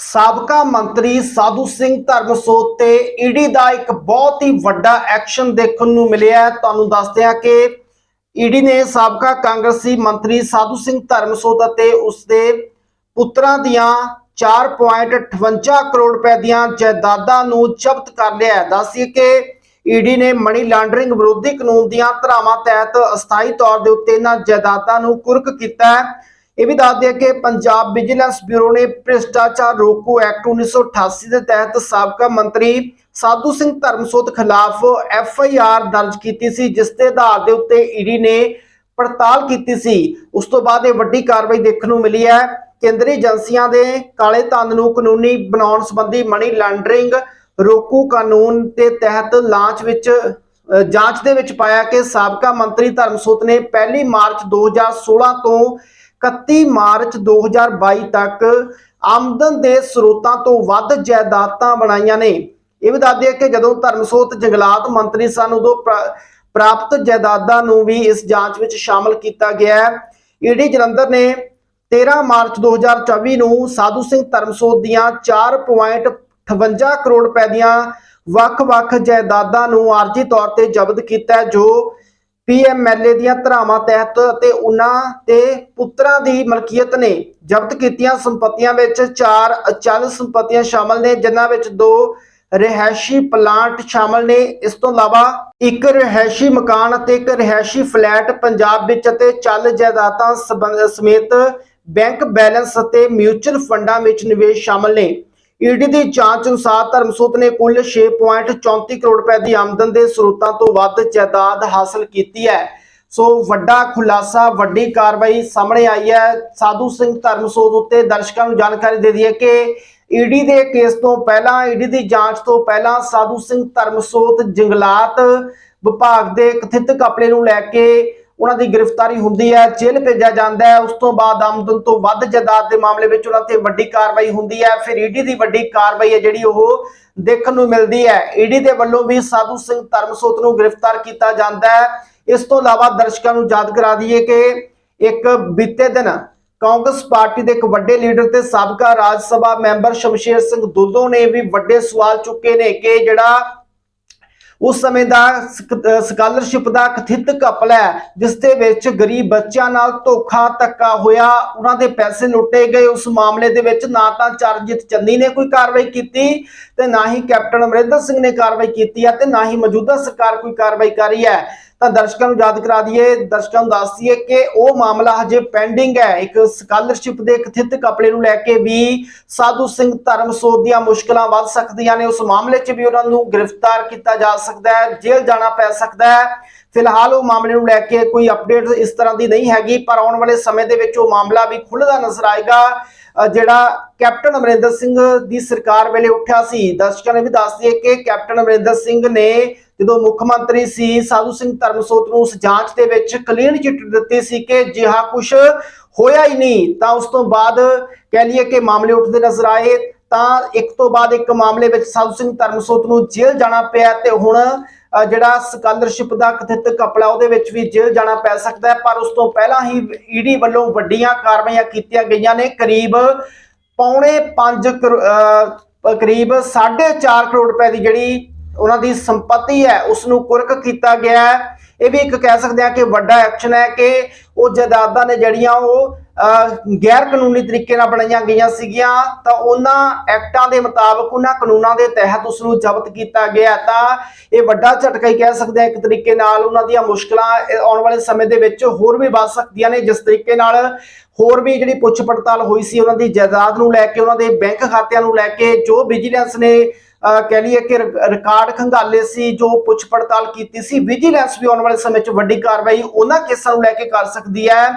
ਸਾਬਕਾ ਮੰਤਰੀ ਸਾਧੂ ਸਿੰਘ ਧਰਮਸੋਤ ਤੇ ਈਡੀ ਦਾ ਇੱਕ ਬਹੁਤ ਹੀ ਵੱਡਾ ਐਕਸ਼ਨ ਦੇਖਣ ਨੂੰ ਮਿਲਿਆ ਤੁਹਾਨੂੰ ਦੱਸਦੇ ਹਾਂ ਕਿ ਈਡੀ ਨੇ ਸਾਬਕਾ ਕਾਂਗਰਸੀ ਮੰਤਰੀ ਸਾਧੂ ਸਿੰਘ ਧਰਮਸੋਤ ਅਤੇ ਉਸਦੇ ਪੁੱਤਰਾਂ ਦੀਆਂ 4.58 ਕਰੋੜ ਰੁਪਏ ਦੀਆਂ ਜਾਇਦਾਦਾਂ ਨੂੰ ਜ਼ਬਤ ਕਰ ਲਿਆ ਹੈ। ਦੱਸੀਏ ਕਿ ਈਡੀ ਨੇ ਮਨੀ ਲਾਂਡਰਿੰਗ ਵਿਰੋਧੀ ਕਾਨੂੰਨ ਦੀਆਂ ਧਾਰਾਵਾਂ ਤਹਿਤ ਅਸਥਾਈ ਤੌਰ ਦੇ ਉੱਤੇ ਇਹਨਾਂ ਜਾਇਦਾਦਾਂ ਨੂੰ ਕੁਰਕ ਕੀਤਾ ਹੈ। ਇਹ ਵੀ ਦੱਸ ਦਿਆ ਕਿ ਪੰਜਾਬ ਵਿਜੀਲੈਂਸ ਬਿਊਰੋ ਨੇ ਭ੍ਰਿਸ਼ਟਾਚਾਰ ਰੋਕੂ ਐਕਟ 1988 ਦੇ ਤਹਿਤ ਸਾਬਕਾ ਮੰਤਰੀ ਸਾਧੂ ਸਿੰਘ ਧਰਮਸੋਤ ਖਿਲਾਫ ਐਫ ਆਈ ਆਰ ਦਰਜ ਕੀਤੀ ਸੀ, ਜਿਸ ਦੇ ਆਧਾਰ ਦੇ ਉੱਤੇ ਈਡੀ ਨੇ ਪੜਤਾਲ ਕੀਤੀ ਸੀ। ਉਸ ਤੋਂ ਬਾਅਦ ਇਹ ਵੱਡੀ ਕਾਰਵਾਈ ਦੇਖਣ ਨੂੰ ਮਿਲੀ ਹੈ। ਕੇਂਦਰੀ ਏਜੰਸੀਆਂ ਦੇ ਕਾਲੇ ਧਨ ਨੂੰ ਕਾਨੂੰਨੀ ਬਣਾਉਣ ਸੰਬੰਧੀ ਮਨੀ ਲਾਂਡਰਿੰਗ ਰੋਕੂ ਕਾਨੂੰਨ ਦੇ ਤਹਿਤ ਲਾਂਚ ਵਿੱਚ ਜਾਂਚ ਦੇ ਵਿੱਚ ਪਾਇਆ ਕਿ ਸਾਬਕਾ ਮੰਤਰੀ ਧਰਮਸੋਤ ਨੇ ਪਹਿਲੀ ਮਾਰਚ 2016 ਤੋਂ 31 ਮਾਰਚ 2022 ਤੱਕ ਆਮਦਨ ਦੇ ਸਰੋਤਾਂ ਤੋਂ ਵੱਧ ਜਾਇਦਾਦਾਂ ਬਣਾਈਆਂ ਨੇ। ਇਹ ਵੀ ਦੱਸਦੇ ਕਿ ਜਦੋਂ ਧਰਮਸੋਤ ਜੰਗਲਾਤ ਮੰਤਰੀ ਸਨ, ਉਦੋਂ ਪ੍ਰਾ- ਪ੍ਰਾਪਤ ਜਾਇਦਾਦਾਂ ਨੂੰ ਵੀ ਇਸ ਜਾਂਚ ਵਿੱਚ ਸ਼ਾਮਲ ਕੀਤਾ ਗਿਆ ਹੈ। ਈਡੀ ਜਲੰਧਰ ਨੇ 13 ਮਾਰਚ 2024 ਨੂੰ ਸਾਧੂ ਸਿੰਘ ਧਰਮਸੋਤ ਦੀਆਂ 4.58 ਕਰੋੜ ਰੁਪਏ ਦੀਆਂ ਵੱਖ-ਵੱਖ ਜਾਇਦਾਦਾਂ ਨੂੰ ਆਰਜੀ ਤੌਰ ਤੇ ਜ਼ਬਤ ਕੀਤਾ ਹੈ, ਜੋ ਪੀਐਮਐਲਏ ਦੀਆਂ ਧਰਾਵਾਂ ਤਹਿਤ ਅਤੇ ਉਹਨਾਂ ਤੇ ਪੁੱਤਰਾਂ ਦੀ ਮਲਕੀਅਤ ਨੇ ਜ਼ਬਤ ਕੀਤੀਆਂ। ਸੰਪਤੀਆਂ ਵਿੱਚ ਚਾਰ ਅਚਲ ਸੰਪਤੀਆਂ ਸ਼ਾਮਲ ਨੇ, ਜਿਨ੍ਹਾਂ ਵਿੱਚ ਦੋ ਰਿਹਾਇਸ਼ੀ ਪਲਾਂਟ ਸ਼ਾਮਲ ਨੇ। ਇਸ ਤੋਂ ਇਲਾਵਾ ਇੱਕ ਰਿਹਾਇਸ਼ੀ ਮਕਾਨ ਅਤੇ ਇੱਕ ਰਿਹਾਇਸ਼ੀ ਫਲੈਟ ਪੰਜਾਬ ਵਿੱਚ ਅਤੇ ਚੱਲ ਜਾਇਦਾਦਾਂ ਸੰਬੰਧ ਸਮੇਤ ਬੈਂਕ ਬੈਲੈਂਸ ਅਤੇ ਮਿਊਚੁਅਲ ਫੰਡਾਂ ਵਿੱਚ ਨਿਵੇਸ਼ ਸ਼ਾਮਲ ਨੇ। ਈਡੀ ਦੀ ਜਾਂਚ ਅਨੁਸਾਰ ਧਰਮਸੋਤ ਨੇ ਕੁੱਲ 6.34 ਕਰੋੜ ਰੁਪਏ ਦੀ ਆਮਦਨ ਦੇ ਸਰੋਤਾਂ ਤੋਂ ਵੱਧ ਜਾਇਦਾਦ ਹਾਸਲ ਕੀਤੀ ਹੈ। ਸੋ ਵੱਡਾ ਖੁਲਾਸਾ, ਵੱਡੀ ਕਾਰਵਾਈ ਸਾਹਮਣੇ ਆਈ ਹੈ। ਸਾਧੂ ਸਿੰਘ ਧਰਮਸੋਤ ਉੱਤੇ ਦਰਸ਼ਕਾਂ ਨੂੰ ਜਾਣਕਾਰੀ ਦੇ ਦਈਏ ਕਿ ਈਡੀ ਦੇ ਕੇਸ ਤੋਂ ਪਹਿਲਾਂ, ਈਡੀ ਦੀ ਜਾਂਚ ਤੋਂ ਪਹਿਲਾਂ ਸਾਧੂ ਸਿੰਘ ਧਰਮਸੋਤ ਜੰਗਲਾਤ ਵਿਭਾਗ ਦੇ ਕਥਿਤ ਕਪੜੇ ਨੂੰ ਲੈ ਕੇ ਉਹਨਾਂ ਦੀ ਗ੍ਰਿਫਤਾਰੀ ਹੁੰਦੀ ਹੈ, ਜੇਲ੍ਹ ਭੇਜਿਆ ਜਾਂਦਾ ਹੈ, ਉਸ ਤੋਂ ਬਾਅਦ ਆਮਦਨ ਤੋਂ ਵੱਧ ਜਾਇਦਾਦ ਦੇ ਮਾਮਲੇ ਵਿੱਚ ਉਹਨਾਂ ਤੇ ਵੱਡੀ ਕਾਰਵਾਈ ਹੁੰਦੀ ਹੈ, ਫਿਰ ਈਡੀ ਦੀ ਵੱਡੀ ਕਾਰਵਾਈ ਹੈ, ਜਿਹੜੀ ਉਹ ਦੇਖਣ ਨੂੰ ਮਿਲਦੀ ਹੈ। ਈਡੀ ਦੇ ਵੱਲੋਂ ਵੀ ਸਾਧੂ ਸਿੰਘ ਧਰਮਸੋਤ ਨੂੰ ਗ੍ਰਿਫਤਾਰ ਕੀਤਾ ਜਾਂਦਾ ਹੈ। ਇਸ ਤੋਂ ਇਲਾਵਾ ਦਰਸ਼ਕਾਂ ਨੂੰ ਯਾਦ ਕਰਾ ਦਈਏ ਕਿ ਇੱਕ ਬੀਤੇ ਦਿਨ ਕਾਂਗਰਸ ਪਾਰਟੀ ਦੇ ਇੱਕ ਵੱਡੇ ਲੀਡਰ ਤੇ ਸਾਬਕਾ ਰਾਜ ਸਭਾ ਮੈਂਬਰ ਸ਼ਮਸ਼ੇਰ ਸਿੰਘ ਦੁੱਧੋ ਨੇ ਵੀ ਵੱਡੇ ਸਵਾਲ ਚੁੱਕੇ ਨੇ ਕਿ ਜਿਹੜਾ ਉਸ ਸਮੇਂ ਦਾ ਸਕਾਲਰਸ਼ਿਪ ਦਾ ਕਥਿਤ ਘਪਲਾ ਹੈ, ਜਿਸ ਦੇ ਵਿੱਚ ਗਰੀਬ ਬੱਚਿਆਂ ਨਾਲ ਧੋਖਾ ਧੱਕਾ ਹੋਇਆ, ਉਹਨਾਂ ਦੇ ਪੈਸੇ ਲੁੱਟੇ ਗਏ। ਉਸ ਮਾਮਲੇ ਦੇ ਵਿੱਚ ਨਾ ਤਾਂ ਚਰਨਜੀਤ ਚੰਨੀ ਨੇ ਕੋਈ ਕਾਰਵਾਈ ਕੀਤੀ ਤੇ ਨਾ ਹੀ ਕੈਪਟਨ ਅਮਰਿੰਦਰ ਸਿੰਘ ਨੇ ਕਾਰਵਾਈ ਕੀਤੀ ਹੈ ਤੇ ਨਾ ਹੀ ਮੌਜੂਦਾ ਸਰਕਾਰ ਕੋਈ ਕਾਰਵਾਈ ਕਰ ਰਹੀ ਹੈ। ਤਾਂ ਦਰਸ਼ਕਾਂ ਨੂੰ ਯਾਦ ਕਰਾ ਦਈਏ, ਦਰਸ਼ਕਾਂ ਨੂੰ ਦੱਸ ਦਈਏ ਕਿ ਉਹ ਮਾਮਲਾ ਹਜੇ ਪੈਂਡਿੰਗ ਹੈ। ਇੱਕ ਸਕਾਲਰਸ਼ਿਪ ਦੇ ਕਥਿਤ ਕਪੜੇ ਨੂੰ ਲੈ ਕੇ ਵੀ ਸਾਧੂ ਸਿੰਘ ਧਰਮਸੋਤ ਦੀਆਂ ਮੁਸ਼ਕਲਾਂ ਵੱਧ ਸਕਦੀਆਂ ਨੇ। ਉਸ ਮਾਮਲੇ 'ਚ ਵੀ ਉਹਨਾਂ ਨੂੰ ਗ੍ਰਿਫਤਾਰ ਕੀਤਾ ਜਾ ਸਕਦਾ ਹੈ, ਜੇਲ੍ਹ ਜਾਣਾ ਪੈ ਸਕਦਾ ਹੈ। ਫਿਲਹਾਲ ਉਹ ਮਾਮਲੇ ਨੂੰ ਲੈ ਕੇ ਕੋਈ ਅਪਡੇਟ ਇਸ ਤਰ੍ਹਾਂ ਦੀ ਨਹੀਂ ਹੈਗੀ, ਪਰ ਆਉਣ ਵਾਲੇ ਸਮੇਂ ਦੇ ਵਿੱਚ ਉਹ ਮਾਮਲਾ ਵੀ ਖੁੱਲਦਾ ਨਜ਼ਰ ਆਏਗਾ। ਜਿਹੜਾ ਕੈਪਟਨ ਅਮਰਿੰਦਰ ਸਿੰਘ ਦੀ ਸਰਕਾਰ ਵੇਲੇ ਉੱਠਿਆ ਸੀ। ਦਰਸ਼ਕਾਂ ਨੇ ਵੀ ਦੱਸ ਦਈਏ ਕਿ ਕੈਪਟਨ ਅਮਰਿੰਦਰ ਸਿੰਘ ਨੇ ਜਦੋਂ ਮੁੱਖ ਮੰਤਰੀ ਸੀ ਸਾਧੂ ਸਿੰਘ ਧਰਮਸੋਤ ਨੂੰ ਉਸ ਜਾਂਚ ਦੇ ਵਿੱਚ ਕਲੀਨ ਚਿੱਟ ਦਿੱਤੀ ਸੀ ਕਿ ਜਿਹਾ ਕੁਝ ਹੋਇਆ ਹੀ ਨਹੀਂ, ਤਾਂ ਉਸ ਤੋਂ ਬਾਅਦ ਕਹਿ ਲਈਏ ਕਿ ਮਾਮਲੇ ਉੱਠਦੇ ਨਜ਼ਰ ਆਏ, ਤਾਂ ਇੱਕ ਤੋਂ ਬਾਅਦ ਇੱਕ ਮਾਮਲੇ ਵਿੱਚ ਸਾਧੂ ਸਿੰਘ ਧਰਮਸੋਤ ਨੂੰ ਜੇਲ੍ਹ ਜਾਣਾ ਪਿਆ ਤੇ ਹੁਣ ਜਿਹੜਾ ਸਕਾਲਰਸ਼ਿਪ ਦਾ ਕਥਿਤ ਕਪੜਾ ਉਹਦੇ ਵਿੱਚ ਵੀ ਜੇਲ੍ਹ ਜਾਣਾ ਪੈ ਸਕਦਾ ਹੈ, ਪਰ ਉਸ ਤੋਂ ਪਹਿਲਾਂ ਹੀ ਈਡੀ ਵੱਲੋਂ ਵੱਡੀਆਂ ਕਾਰਵਾਈਆਂ ਕੀਤੀਆਂ ਗਈਆਂ ਨੇ, ਕਰੀਬ ਪੌਣੇ 5 ਕਰੀਬ 4.5 ਕਰੋੜ ਰੁਪਏ ਦੀ ਜਿਹੜੀ ਉਹਨਾਂ ਦੀ ਸੰਪਤੀ ਹੈ ਉਸ ਨੂੰ ਕੁਰਕ ਕੀਤਾ ਗਿਆ ਹੈ। ਇਹ ਵੀ ਇੱਕ ਕਹਿ ਸਕਦੇ ਆ ਕਿ ਵੱਡਾ ਐਕਸ਼ਨ ਹੈ ਕਿ ਉਹ ਜਾਇਦਾਦਾਂ ਨੇ ਜਿਹੜੀਆਂ ਉਹ ਗੈਰ ਕਾਨੂੰਨੀ ਤਰੀਕੇ ਨਾਲ ਬਣਾਈਆਂ ਗਈਆਂ ਸੀਗੀਆਂ, ਤਾਂ ਉਹਨਾਂ ਐਕਟਾਂ ਦੇ ਮੁਤਾਬਕ ਉਹਨਾਂ ਕਾਨੂੰਨਾਂ ਦੇ ਤਹਿਤ ਉਸ ਨੂੰ ਜ਼ਬਤ ਕੀਤਾ ਗਿਆ ਤਾਂ ਇਹ ਵੱਡਾ ਝਟਕਾ ਹੀ ਕਹਿ ਸਕਦੇ ਆ ਇੱਕ ਤਰੀਕੇ ਨਾਲ ਉਹਨਾਂ ਦੀਆਂ ਮੁਸ਼ਕਲਾਂ, ਇਹ ਆਉਣ ਵਾਲੇ ਸਮੇਂ ਦੇ ਵਿੱਚ ਹੋਰ ਵੀ ਵੱਧ ਸਕਦੀਆਂ ਨੇ, ਜਿਸ ਤਰੀਕੇ ਨਾਲ ਹੋਰ ਵੀ ਜਿਹੜੀ ਪੁੱਛ ਪੜਤਾਲ ਹੋਈ ਸੀ ਉਹਨਾਂ ਦੀ ਜਾਇਦਾਦ ਨੂੰ ਲੈ ਕੇ, ਉਹਨਾਂ ਦੇ ਬੈਂਕ ਖਾਤਿਆਂ ਨੂੰ ਲੈ ਕੇ, ਜੋ ਵਿਜੀਲੈਂਸ ਨੇ ਕਹਿ ਲਈਏ ਕਿ ਰਿਕ- ਰਿਕਾਰਡ ਖੰਗਾਲੇ ਸੀ, ਜੋ ਪੁੱਛ ਪੜਤਾਲ ਕੀਤੀ ਸੀ ਵਿਜੀਲੈਂਸ ਵੀ ਆਉਣ ਵਾਲੇ ਸਮੇਂ 'ਚ ਵੱਡੀ ਕਾਰਵਾਈ ਉਹਨਾਂ ਕੇਸਾਂ ਨੂੰ ਲੈ ਕੇ ਕਰ ਸਕਦੀ ਹੈ,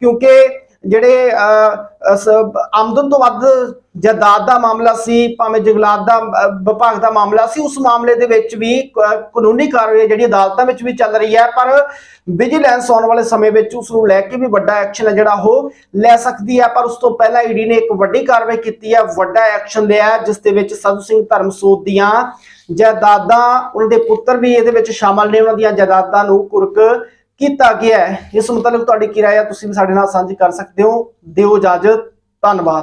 ਕਿਉਂਕਿ ਜਿਹੜੇ ਆਮਦਨ ਤੋਂ ਵੱਧ ਜਾਇਦਾਦ ਦਾ ਮਾਮਲਾ ਸੀ ਭਾਵੇਂ ਜੰਗਲਾਤ ਦਾ ਵਿਭਾਗ ਦਾ ਮਾਮਲਾ ਸੀ ਉਸ ਮਾਮਲੇ ਦੇ ਵਿੱਚ ਵੀ ਕਾਨੂੰਨੀ ਕਾਰਵਾਈ ਜਿਹੜੀ ਅਦਾਲਤਾਂ ਵਿੱਚ ਵੀ ਚੱਲ ਰਹੀ ਹੈ ਪਰ ਵਿਜੀਲੈਂਸ ਆਉਣ ਵਾਲੇ ਸਮੇਂ ਵਿੱਚ ਉਸ ਨੂੰ ਲੈ ਕੇ ਵੀ ਵੱਡਾ ਐਕਸ਼ਨ ਹੈ ਜਿਹੜਾ ਉਹ ਲੈ ਸਕਦੀ ਹੈ ਪਰ ਉਸ ਤੋਂ ਪਹਿਲਾਂ ਈਡੀ ਨੇ ਇੱਕ ਵੱਡੀ ਕਾਰਵਾਈ ਕੀਤੀ ਹੈ ਵੱਡਾ ਐਕਸ਼ਨ ਲਿਆ ਹੈ, ਜਿਸ ਦੇ ਵਿੱਚ ਸਾਧੂ ਸਿੰਘ ਧਰਮਸੋਤ ਦੀਆਂ ਜਾਇਦਾਦਾਂ ਉਹਨਾਂ ਦੇ ਪੁੱਤਰ ਵੀ ਇਹਦੇ ਵਿੱਚ ਸ਼ਾਮਲ ਨੇ ਉਹਨਾਂ ਦੀਆਂ ਜਾਇਦਾਦਾਂ ਨੂੰ ਕੁਰਕ ਕੀਤਾ ਗਿਆ ਹੈ। ਇਸ ਮੁਤਲਕ ਤੁਹਾਡੀ ਕਿਰਾਇਆ ਤੁਸੀਂ ਵੀ ਸਾਡੇ ਨਾਲ ਸਾਂਝੀ ਕਰ ਸਕਦੇ ਹੋ। ਦਿਓ ਇਜਾਜ਼ਤ। ਧੰਨਵਾਦ।